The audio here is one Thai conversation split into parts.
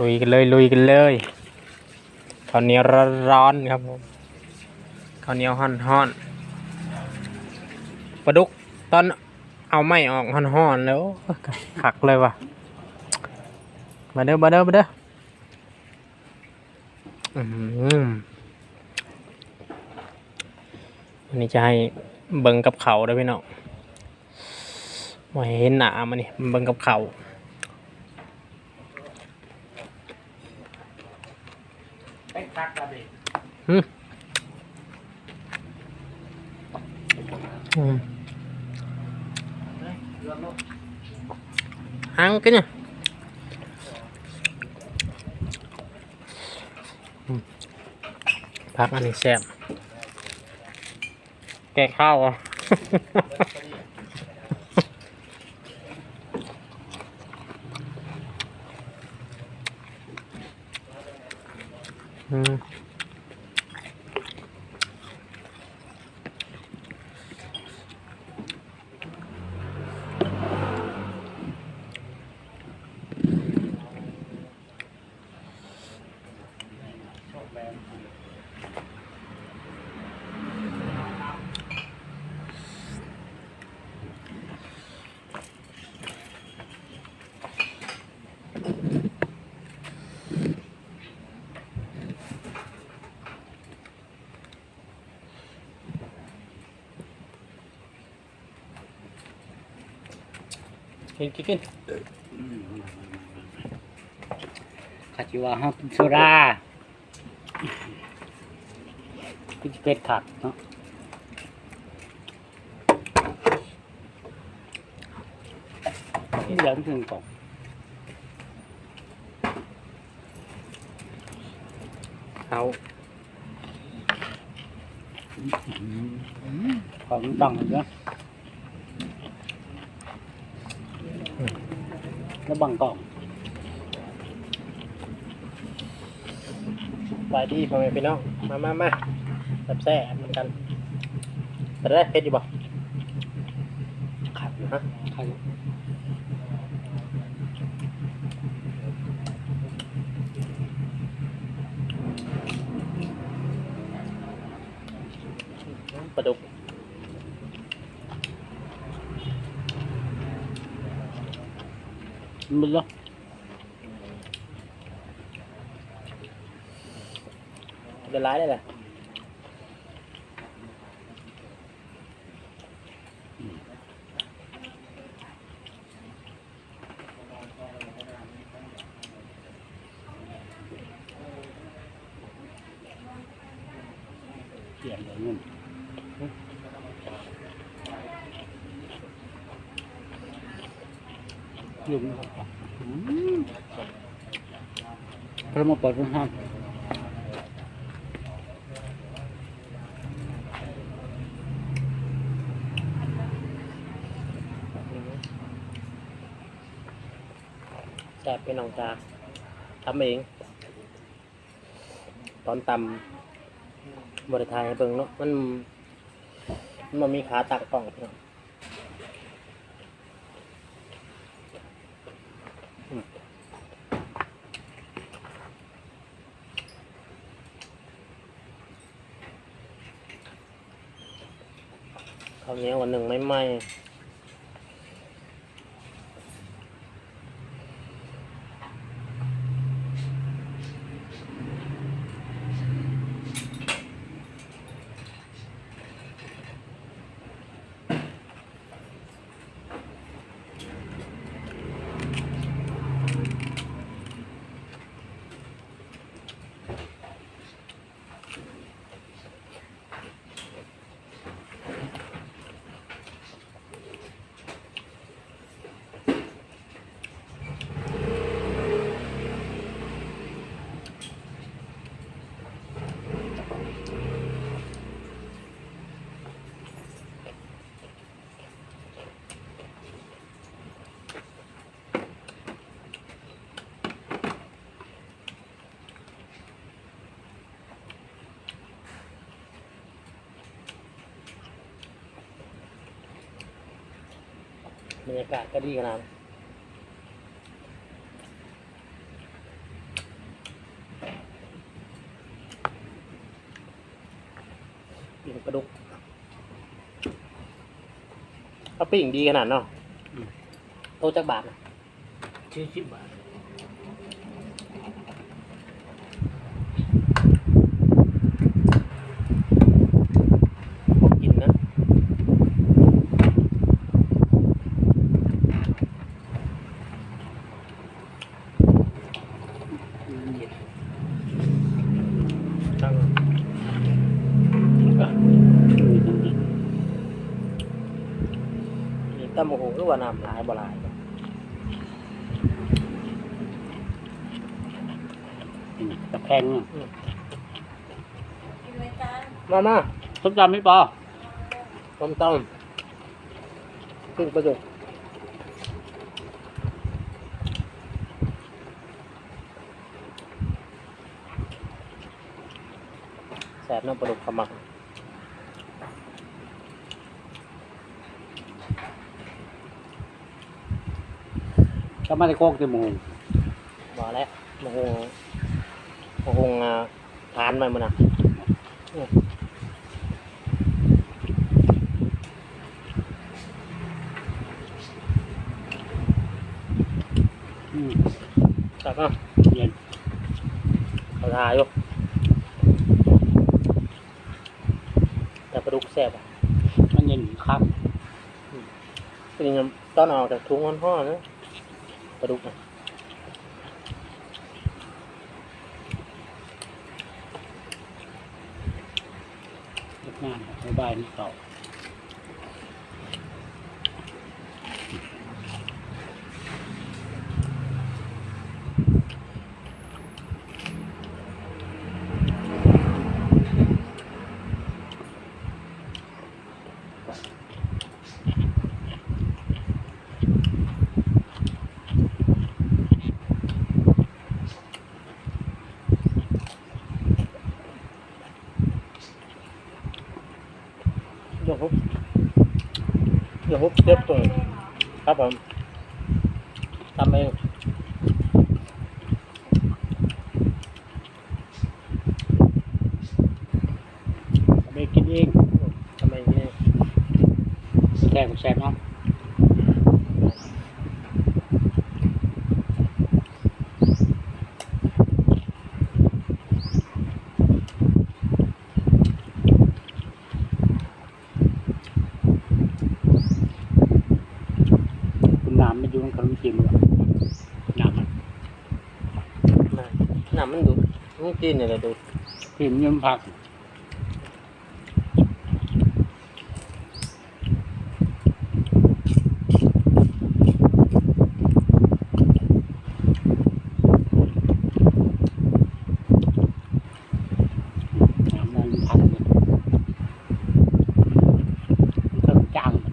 ลุยกันเลยลุยกันเลยข้าวเหนียวร้อนๆครับผมข้าวเหนียวห่อนๆปลาดุกตอนเอาไม่ออกห่อนๆแล้วขักเลยว่ะมาเด้อมาเด้อมาเด้ออืมวันนี้จะให้เบิ่งกับเขาเด้อพี่น้องไว้เห็นหนามันนี่เบิ่งกับเขา เป็นคักกระเบก อืมอืมเรือรถ ăn cái nha Ừ. bác ăn thì xem kẹt khao à กินกินกินข้าจิว่าห้องกินสุรากินเป็ดขัดเนาะที่เหลือถึงกล่องเอาของต้องเนาะ แล้วบังกล่องไปดีพ่อแม่พี่น้อง มามามาแซ่บแซ่บเหมือนกัน แต่ได้เพชรอยู่บ่ขัดฮะขัดปลาดุก มันเนาะ เดือดร้ายได้เลย เปลี่ยนเลยนุ่น ยุ่งนะครับพระมาปิดห้องแซ่บพี่น้องจ้าทำเอง ตอนตำบริทายให้เบิ่งเนาะมันมันมีขาตักกล่องพี่น้องอืมข้าวเหนึ่งไม่ไหม รยากาศก็ดีขนาดปิ่งปลาดุกก็ปิ่งดีขนาดเนาะโตจักบาทนะ ชื่อชิบบาท ตั้มโอ้โหหรือว่าน้ำหลายบ่หลายนี่ตะแคงเนาะมามาส้มตำไม่ปอต้มต้มปิ้งปลาดุกแสบเน้ำปลาดุกขมัก ก็มาได้โคกที่หมูบอกแล้วมะฮงมะฮงอ่าทานมันมันอะอืมแต่ก็เย็นเขาทายอยู่แต่ปลาดุกแซ่บอะมันเย็นครับเป็นยังตอนออกจากถุงมันห่อเนะ ลาดุกอะงานบายบนี่ต่อ ยกฮุบยกฮุบเจ็บตัวครับผมทำเอง ไปกินเอง ทำเองนี่ แซ่บแซ่บเนาะ คุณน้ำไม่อยู่ในขนมจีนหรอกน้ำมันน่ะน้ำมันดูดมันกินเนี่ยแหละดูดพิมพ์ยมผักน้ำมันผักเนี่ยเครื่องจ้างมัน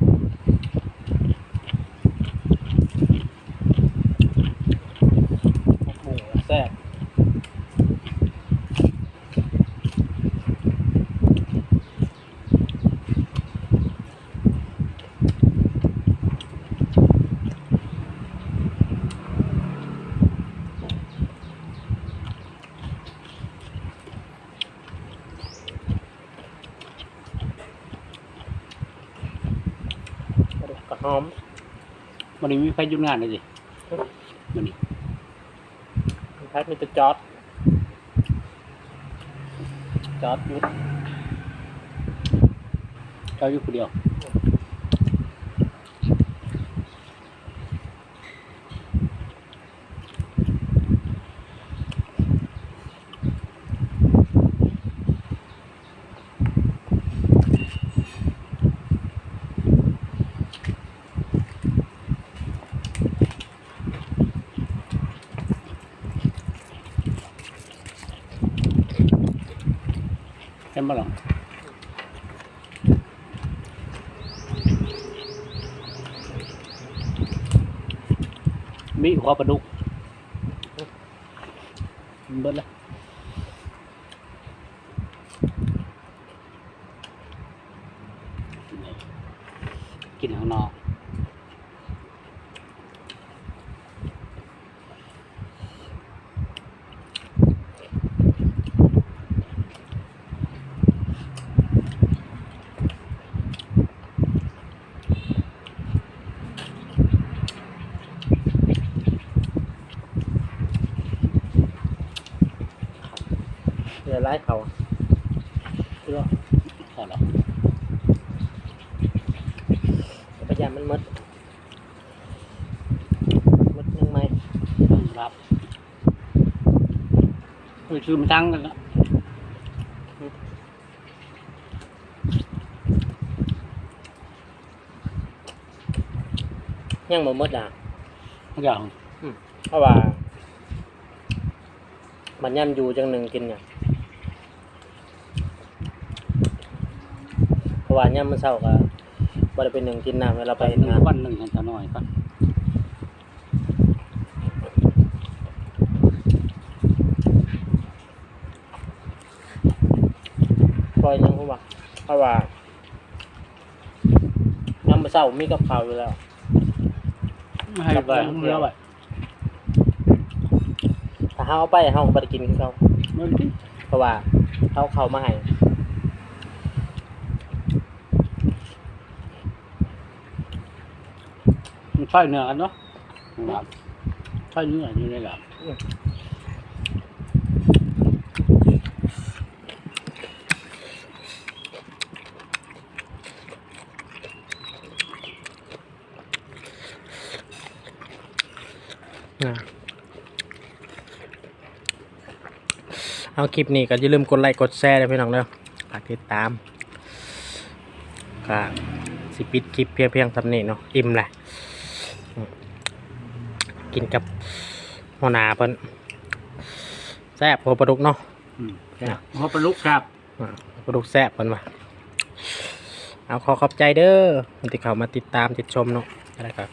โอ้โหแซ่บปลาดุกกระ หอมวันนี้มีใครยุ่งงานเลยสิวันนี้แพทมีแต่จอด จอดยุดจ้าอยู่คนเดียว เห็นบ่หรอมีหัวปลาดุกเบิดแล้วกินข้างนอก ลือไล่เขาเพื่อพอแล้วพยายามมันมดมดนึงไหมครับไปซื้อมาตั้งกันแล้วยังบ่มดอะทุกอย่างเพราะว่า มันย่ำอยู่จังหนึ่งกินเนี่ยเพ ราะว่าย่ำมันเศร้าก็บ่ได้เป็นหนึ่งกินน้ำเวลาไปไปเฮ็ดหนึ่งงานวันหนึ่งให้จะน้อยก็ปล่อยยังเพราะว่าเพราะว่าย่ำมันเศร้ามีกับข้าวอยู่แล้วไม่ให้ไปเมื่อไหร่ถ้าเฮาเอาไปเฮาก็บ่ได้กินคือเขา เมื่อที่เพราะว่าเขาเขามาให้ มันใช่เนื้อกันเนาะครับใช่เนื้ออยู่ในหลับนะเอาคลิปนี้ก็อย่าลืมกดไลค์กดแชร์ด้วยพี่น้องเด้อฝากติดตามก็สิปิดคลิปเพียงเพียงๆทำนี้เนาะอิ่มแหละ กินกับหัวหนาเพิ่นแซ่บหัวปลาดุกเนาะอืมหัวปลาลูกครับอ่าปลาดุกแซ่บเพิ่นว่าเอาขอขอบใจเด้อคนที่เข้ามาติดตามติดชมเนาะอะไรก็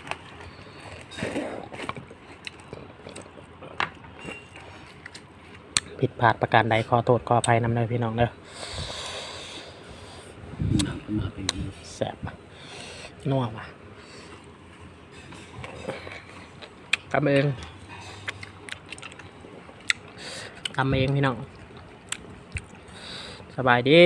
ผิดพลาดประการใดขอโทษขออภัยนำเลยพี่น้องเด้อหนังก็มาเป็นอย่างนี้แสบนัวว่ะ ทำเองทำเองพี่น้อง สบายดี